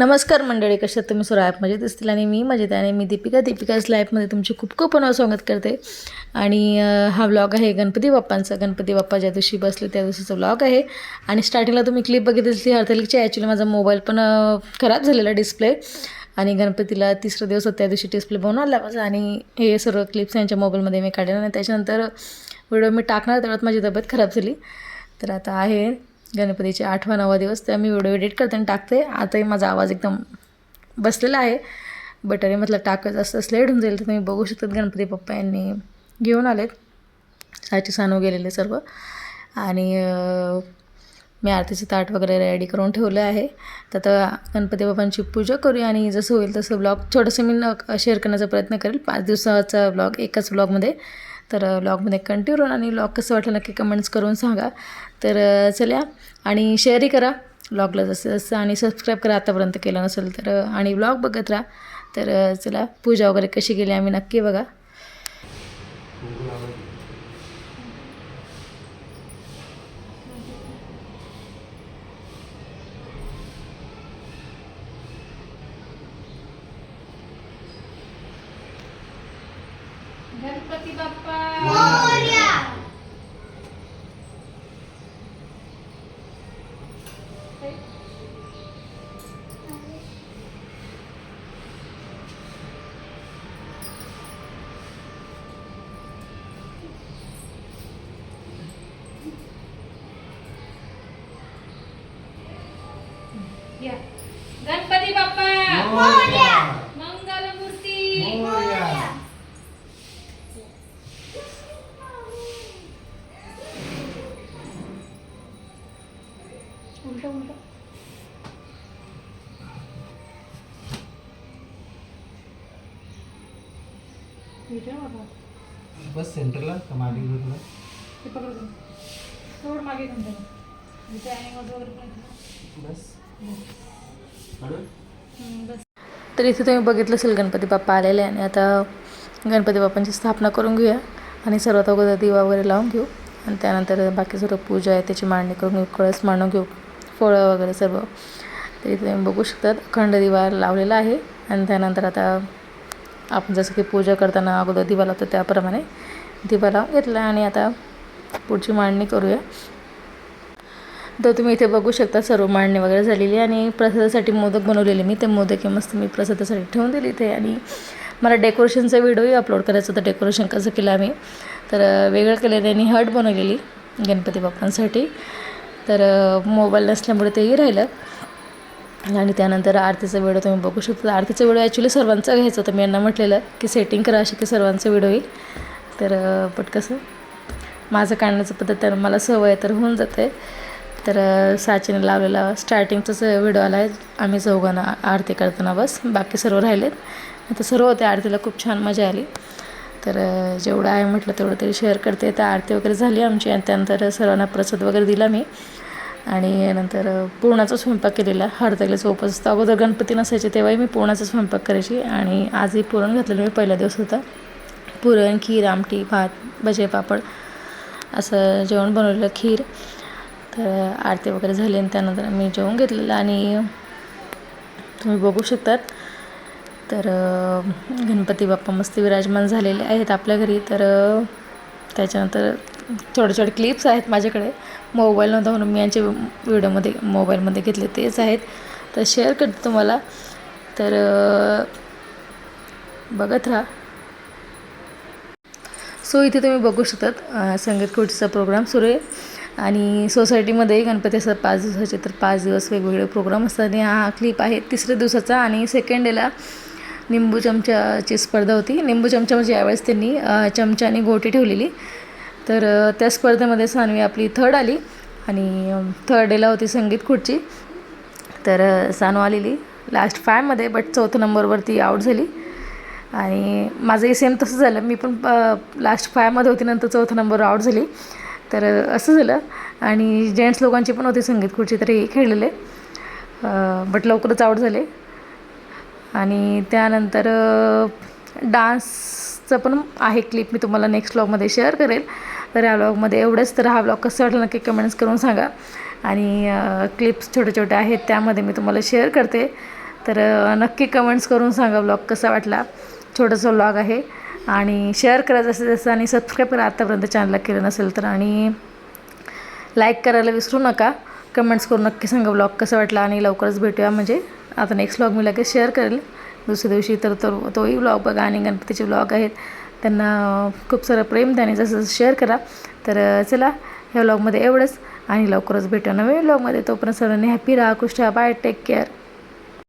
नमस्कार मंडळी कशात तुम्ही? सुरू ॲप मजेत दिसतील आणि मी मजेत आणि मी दीपिका. दीपिकाच लाईफमध्ये तुमची खूप खूप पुन्हा स्वागत करते. आणि हा व्लॉग आहे गणपती बाप्पांचा. गणपती बाप्पा ज्या दिवशी बसले त्या दिवशीचा व्लॉग आहे. आणि स्टार्टिंगला तुम्ही क्लिप बघितली ती हरतालिकची ॲक्च्युली माझा मोबाईल पण खराब झालेला डिस्प्ले आणि गणपतीला तिसरा दिवस त्या दिवशी डिस्प्ले बनवला माझा. आणि हे सर्व क्लिप्स यांच्या मोबाईलमध्ये मी काढले आणि त्याच्यानंतर व्हिडिओ मी टाकणार तेवढ्यात माझी तब्येत खराब झाली. तर आता आहे गणपतीचे आठवा नवा दिवस तर मी व्हिडिओ एडिट करते आणि टाकते. आताही माझा आवाज एकदम बसलेला आहे. बट म्हटलं टाकत असतं लेट होऊन जाईल तर तुम्ही बघू शकतात गणपती पप्पा यांनी घेऊन आलेत. साची सानू गेलेले सर्व. आणि मी आरतीचं ताट वगैरे रेडी करून ठेवलं आहे. तर आता गणपती बाप्पांची पूजा करूया आणि जसं होईल तसं ब्लॉग छोटंसं मी न शेअर करण्याचा प्रयत्न करेल. पाच दिवसाचा ब्लॉग एकाच ब्लॉगमध्ये तर ब्लॉगमध्ये कंटिन्यू राहून आणि ब्लॉग कसं वाटलं नक्की कमेंट्स करून सांगा. तर चला आणि शेअरही करा. ब्लॉगला जसं जसं आणि सबस्क्राईब करा आतापर्यंत केलं नसेल तर आणि ब्लॉग बघत राहा. तर चला पूजा वगैरे कशी केली आम्ही नक्की बघा. गणपती बाप्पा या. गणपती बाप्पा उलट उलट. बस सेंटरला का मागे ते पकडून थोडं मागे घेऊन वगैरे पण. बस. बस. तर इथे तुम्ही बघितलं असेल गणपती बाप्पा आलेले आहे आणि आता गणपती बाप्पांची स्थापना करून घेऊया. आणि सर्वात अगोदर दिवा वगैरे लावून घेऊ. आणि त्यानंतर बाकी सर्व पूजा आहे त्याची मांडणी करून घेऊ कळस मांडून घेऊ. फळं वगैरे सर्व. तर इथे तुम्ही बघू शकतात अखंड दिवा लावलेला आहे. आणि त्यानंतर आता आपण जसं की पूजा करताना अगोदर दिवा लावतो त्याप्रमाणे दिवा लावून घेतला आणि आता पुढची मांडणी करूया. तर तुम्ही इथे बघू शकता सर्व मांडणी वगैरे झालेली आणि प्रसादासाठी मोदक बनवलेले मी. ते मोदक हे मस्त मी प्रसादासाठी ठेवून दिले इथे. आणि मला डेकोरेशनचा व्हिडिओही अपलोड करायचा होता. डेकोरेशन कसं केलं आम्ही. तर वेगळं केलेलं त्यांनी हट बनवलेली गणपती बाप्पांसाठी. तर मोबाईल नसल्यामुळे तेही राहिलं. आणि त्यानंतर आरतीचा व्हिडिओ तुम्ही बघू शकता. आरतीचा व्हिडिओ ॲक्च्युली सर्वांचा घ्यायचा होता. मी यांना म्हटलेलं की सेटिंग करा अशी की सर्वांचा व्हिडिओ येईल. तर अं, कसं? माझं काढण्याचं पद्धत तर मला सवय तर होऊन जाते. तर साचीने लावलेला स्टार्टिंगचाच व्हिडिओ आला आहे आम्ही चौघांना आरती करताना बस. बाकी सर्व राहिलेत. आता सर्व होते. आरतीला खूप छान मजा आली. तर जेवढं आहे म्हटलं तेवढं तरी शेअर करते. तर आरती वगैरे झाली आमची आणि त्यानंतर सर्वांना प्रसाद वगैरे दिला मी. आणि नंतर अं, पुरणाचा स्वयंपाक केलेला. हरतागल्याचा उपवास असतो अगोदर गणपती नसायचे तेव्हाही मी पुरणाचा स्वयंपाक करायची. आणि आजही पुरण घातलेलं मी पहिला दिवस होता. पुरण खीर आमटी भात भजे पापड असं जेवण बनवलेलं खीर. तर आरती वगैरे झाली आणि त्यानंतर मी जेवण घेतलेलं. आणि तुम्ही बघू शकतात तर गणपती बाप्पा मस्त विराजमान झालेले आहेत आपल्या घरी. तर त्याच्यानंतर छोटे छोटे क्लिप्स आहेत माझ्याकडे. मोबाईल नव्हता म्हणून मी यांचे व्हिडिओमध्ये मोबाईलमध्ये घेतले तेच आहेत. तर शेअर करते तुम्हाला. तर बघत राहा. सो इथे तुम्ही बघू शकतात संगीत खुर्चीचा प्रोग्राम सुरू आहे. आणि सोसायटीमध्ये गणपती असतात पाच दिवसाचे. तर पाच दिवस वेगवेगळे प्रोग्राम असतात. आणि हा क्लिप आहे तिसऱ्या दिवसाचा आणि सेकंड डेला निंबू चमच्याची स्पर्धा होती. निंबू चमचा म्हणजे यावेळेस त्यांनी अं, चमचा आणि गोटी ठेवलेली. तर त्या स्पर्धेमध्ये सानवी आपली थर्ड आली आणि थर्ड डेला होती संगीत खुर्ची. तर सानू आलेली लास्ट फायमध्ये बट चौथ्या नंबरवरती आऊट झाली. आणि माझंही सेम तसं झालं. मी पण लास्ट फायमध्ये होती नंतर चौथा नंबर आऊट झाली. तर असं झालं. आणि जेंट्स लोकांची पण होती संगीत खुर्ची तर हे खेळलेले. बट लवकरच आऊट झाले. आणि त्यानंतर डान्सचं पण आहे क्लिप मी तुम्हाला नेक्स्ट व्लॉगमध्ये शेअर करेल. तर या व्लॉगमध्ये एवढंच. तर हा व्लॉग कसा वाटला नक्की कमेंट्स करून सांगा. आणि क्लिप्स छोटे छोटे आहेत त्यामध्ये मी तुम्हाला शेअर करते. तर नक्की कमेंट्स करून सांगा ब्लॉग कसा वाटला. छोटासा ब्लॉग आहे. आणि शेअर करा जसं जसं आणि सबस्क्राईब करा. आत्तापर्यंत चॅनलला केलं नसेल तर. आणि लाईक करायला विसरू नका. कमेंट्स करून नक्की सांगा ब्लॉग कसा वाटला आणि लवकरच भेटूया. म्हणजे आता नेक्स्ट ब्लॉग मी लगेच शेअर करेल. दुसऱ्या दिवशी तर तो तोही ब्लॉग बघा आणि गणपतीचे ब्लॉग आहेत. त्यांना खूप सारं प्रेम त्याने जसं जसं शेअर करा. तर चला ह्या ब्लॉगमध्ये एवढंच आणि लवकरच भेटूया नवीन ब्लॉगमध्ये तोपर्यंत सर्वांनी हॅपी राहा खुश राहा. Bye take care